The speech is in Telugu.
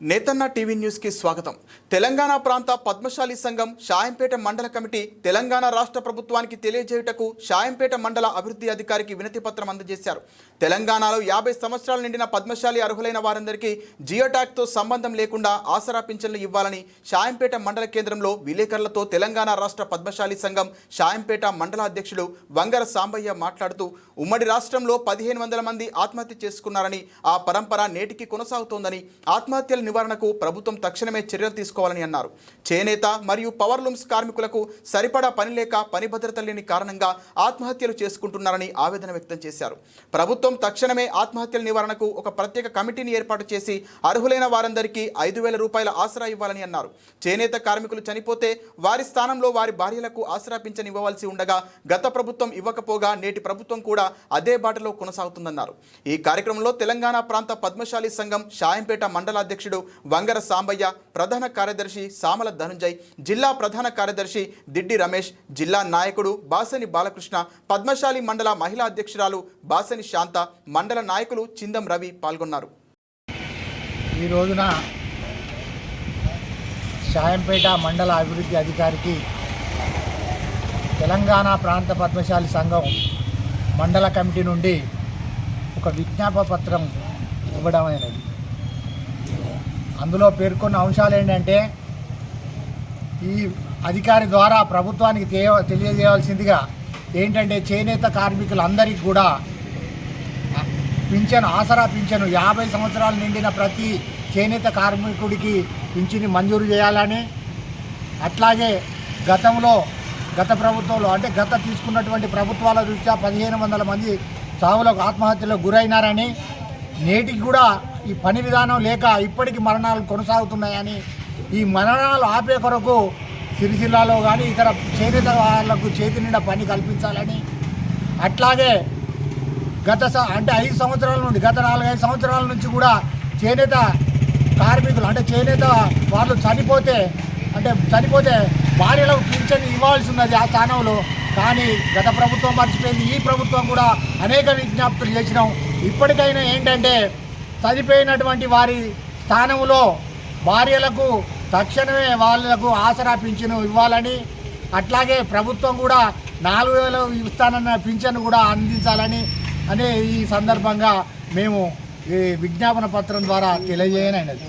నేతన్న టీవీ న్యూస్కి స్వాగతం. తెలంగాణ ప్రాంత పద్మశాలి సంఘం షాయంపేట మండల కమిటీ తెలంగాణ రాష్ట్ర ప్రభుత్వానికి తెలియజేయుటకు షాయంపేట మండల అభివృద్ధి అధికారికి వినతి పత్రం అందజేశారు. తెలంగాణలో యాభై సంవత్సరాలు నిండిన పద్మశాలి అర్హులైన వారందరికీ జియోటాక్తో సంబంధం లేకుండా ఆసరా పింఛన్లు ఇవ్వాలని షాయంపేట మండల కేంద్రంలో విలేకరులతో తెలంగాణ రాష్ట్ర పద్మశాలి సంఘం షాయంపేట మండల అధ్యక్షుడు వంగర సాంబయ్య మాట్లాడుతూ ఉమ్మడి రాష్ట్రంలో పదిహేను వందల మంది ఆత్మహత్య చేసుకున్నారని ఆ పరంపర నేటికి కొనసాగుతోందని ఆత్మహత్యలు నివారణకు ప్రభుత్వం తక్షణమే చర్యలు తీసుకోవాలని అన్నారు. చేనేత మరియు పవర్ లూమ్స్ కార్మికులకు సరిపడా పని లేక పని భద్రత లేని కారణంగా ఆత్మహత్యలు చేసుకుంటున్నారని ఆవేదన వ్యక్తం చేశారు. ప్రభుత్వం తక్షణమే ఆత్మహత్యల నివారణకు ఒక ప్రత్యేక కమిటీని ఏర్పాటు చేసి అర్హులైన వారందరికీ ఐదు వేల రూపాయల ఆసరా ఇవ్వాలని అన్నారు. చేనేత కార్మికులు చనిపోతే వారి స్థానంలో వారి భార్యలకు ఆసరా పింఛన్ ఇవ్వవలసి ఉండగా గత ప్రభుత్వం ఇవ్వకపోగా నేటి ప్రభుత్వం కూడా అదే బాటలో కొనసాగుతుందన్నారు. ఈ కార్యక్రమంలో తెలంగాణ ప్రాంత పద్మశాలి సంఘం షాయంపేట మండల అధ్యక్షుడు వంగర సాంబయ్య ప్రధాన కార్యదర్శి సామల ధనుంజయ్ జిల్లా ప్రధాన కార్యదర్శి దిడ్డి రమేష్ జిల్లా నాయకుడు బాసని బాలకృష్ణ పద్మశాలి మండల మహిళా అధ్యక్షురాలు బాసని శాంత మండల నాయకులు చిందం రవి పాల్గొన్నారు. ఈ రోజున షాయంపేట మండల అభివృద్ధి అధికారికి తెలంగాణ ప్రాంత పద్మశాలి సంఘం మండల కమిటీ నుండి ఒక విజ్ఞాప పత్రం ఇవ్వడం అయినది అందులో పేర్కొన్న అంశాలు ఏంటంటే ఈ అధికారి ద్వారా ప్రభుత్వానికి తెలియజేయాల్సిందిగా ఏంటంటే చేనేత కార్మికులందరికీ కూడా పింఛను ఆసరా పింఛను యాభై సంవత్సరాలు నిండిన ప్రతి చేనేత కార్మికుడికి పింఛని మంజూరు చేయాలని అట్లాగే గతంలో గత ప్రభుత్వంలో అంటే గత తీసుకున్నటువంటి ప్రభుత్వాల దృష్ట్యా పదిహేను వందల మంది చావులకు ఆత్మహత్యలకు గురైనారని నేటికి కూడా ఈ పని విధానం లేక ఇప్పటికీ మరణాలు కొనసాగుతున్నాయని ఈ మరణాలు ఆపే కొరకు సిరిసిల్లాలో కానీ ఇతర చేనేత వాళ్ళకు చేతి నిండా పని కల్పించాలని అట్లాగే గత స- అంటే ఐదు సంవత్సరాల నుండి గత నాలుగైదు సంవత్సరాల నుంచి కూడా చేనేత కార్మికులు అంటే చేనేత వాళ్ళు చనిపోతే అంటే చనిపోతే భార్యలకు పింఛన్ ఇవ్వాల్సి ఉన్నది ఆ స్థానంలో. కానీ గత ప్రభుత్వం మర్చిపోయింది. ఈ ప్రభుత్వం కూడా అనేక విజ్ఞప్తులు చేసినాం. ఇప్పటికైనా ఏంటంటే చనిపోయినటువంటి వారి స్థానంలో భార్యలకు తక్షణమే వాళ్ళకు ఆసరా పింఛను ఇవ్వాలని అట్లాగే ప్రభుత్వం కూడా నాలుగు వేలు ఇస్తానన్న పింఛను కూడా అందించాలని అనే ఈ సందర్భంగా మేము ఈ విజ్ఞాపన పత్రం ద్వారా తెలియజేయనైనది.